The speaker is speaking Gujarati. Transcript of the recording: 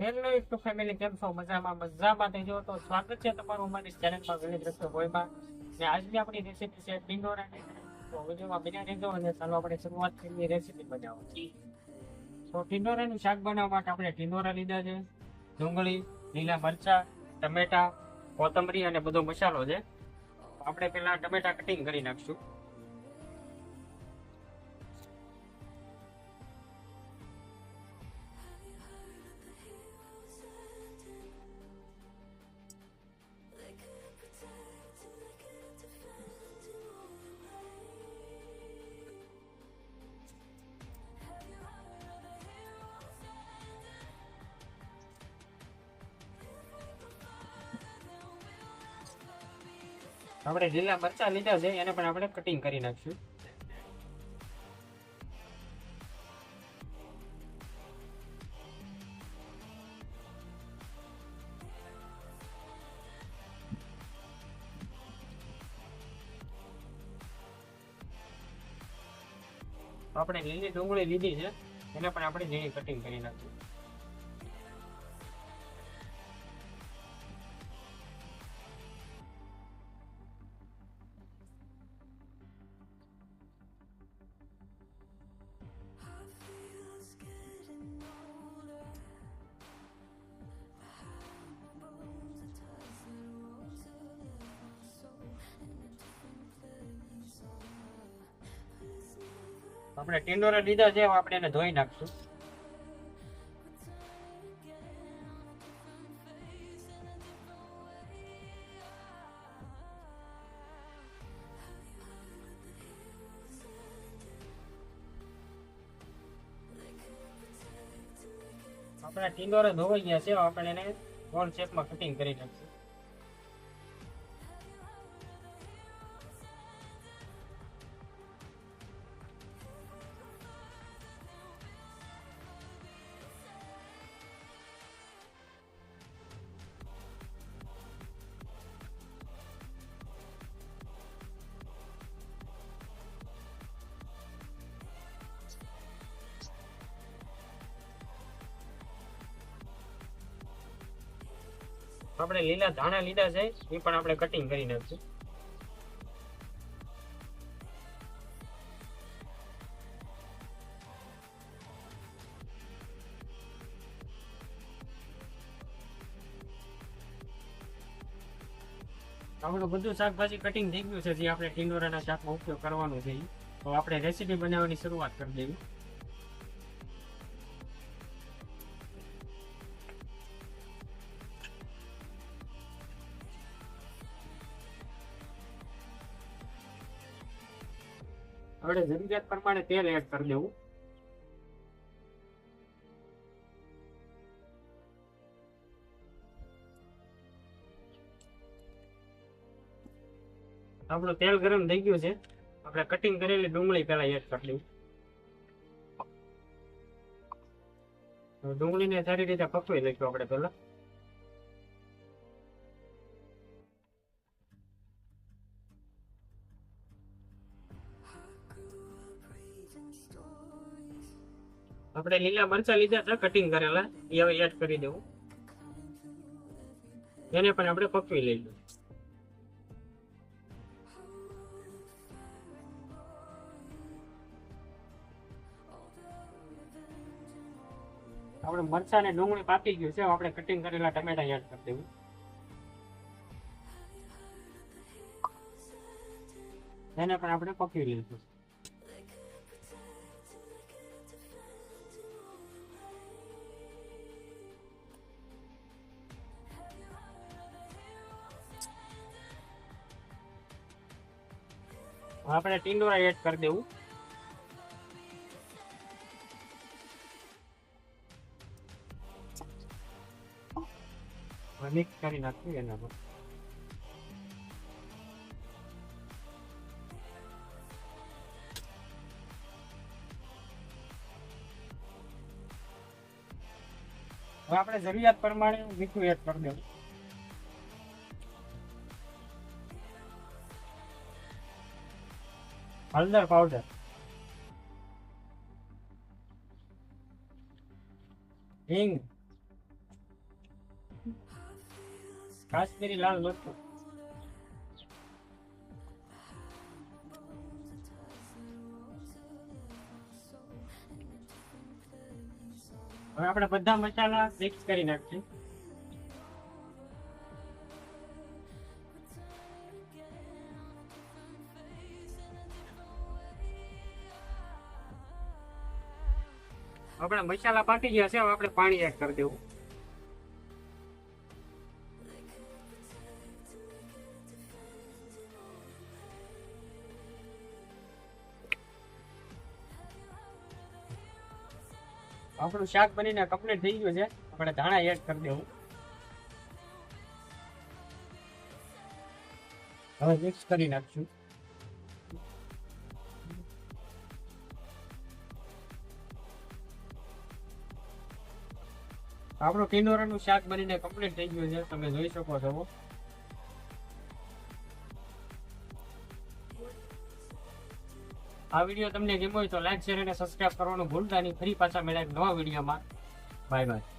હેલો યુટ્યુબ ફેમિલી કેમ છો? મજામાં મજામાં. થઈ જો તો સ્વાગત છે તમારું અમારી ચેનલમાં વિલેજ રસ્તો બોયમાં. ને આજની આપણી રેસીપી છે ટિંડોરાની તો વિડીયોમાં બિના રહેજો અને ચાલો આપણે શરૂઆત કરીએ રેસીપી બનાવવાની. તો ટિંડોરાનું શાક બનાવવા માટે આપણે ટિંડોરા લીધા છે, ડુંગળી, લીલા મરચા, ટમેટા, કોથમરી અને બધો મસાલો છે. આપણે પહેલાં ટમેટા કટિંગ કરી નાખશું. આપણે લીલા મરચા લીધા છે, એને પણ આપણે કટિંગ કરી નાખશું. આપણે લીલી ડુંગળી લીધી છે, એને પણ આપણે ઝીણી કટિંગ કરી નાખશું. આપણે ટીંડોરા લીધા છે આપણે એને ધોઈ નાખશું. આપણા ટીંડોરા ધોવાઈ ગયા છે, આપણે એને ગોળ શેપમાં કટિંગ કરી નાખશું. આપણે લીલા ધાણા લીધા છે, એ પણ આપણે કટિંગ કરી નાખશું. આપણું બધું શાકભાજી કટિંગ થઈ ગયું છે, જે આપણે ટીંડોરાના શાકમાં ઉપયોગ કરવાનો છે તો આપણે રેસીપી બનાવવાની શરૂઆત કરી દેવી. આપણે જરૂરિયાત પ્રમાણે તેલ એડ કરી દેવું. આપણું તેલ ગરમ થઈ ગયું છે. આપણે કટિંગ કરેલી ડુંગળી પેલા એડ કરી દઉં હવે ડુંગળીને સારી રીતે પકવી લઈશું આપણે પેલા આપણે લીલા મરચા લીધા હતા કટિંગ કરેલા. એ હવે એડ કરી દેવું. એને પણ આપણે પકવી લઈશું આપણે મરચા ને ડુંગળી પાકી ગયું છે આપણે કટિંગ કરેલા ટમેટા એડ કરી દેવું. એને પણ આપણે પકવી લઈશું. આપણે ટીંડોરા એડ કરી દેવું. મિક્સ કરી નાખવું એના પર. હવે આપણે જરૂરિયાત પ્રમાણે મીઠું એડ કરી દેવું. હળદર પાવડર હિંગ કાશ્મીરી લાલ મરચું હવે આપણે બધા મસાલા મિક્સ કરી નાખીએ. આપણા મસાલા પાકી ગયા છે આપણે પાણી એડ કરી દેવું. આપણું શાક બનીને કમ્પ્લીટ થઈ ગયું છે. આપણે ધાણા એડ કરી દેવું. હવે મિક્સ કરી નાખશું. આપણું ટીંડોરાનું શાક બનીને કમ્પ્લીટ થઈ ગયું છે. તમે જોઈ શકો છો. આ વીડિયો તમને ગમ્યો હોય તો લાઈક શેર અને સબસ્ક્રાઇબ કરવાનું ભૂલતા નહીં. ફરી પાછા મળ્યા નવા વિડીયોમાં. Bye bye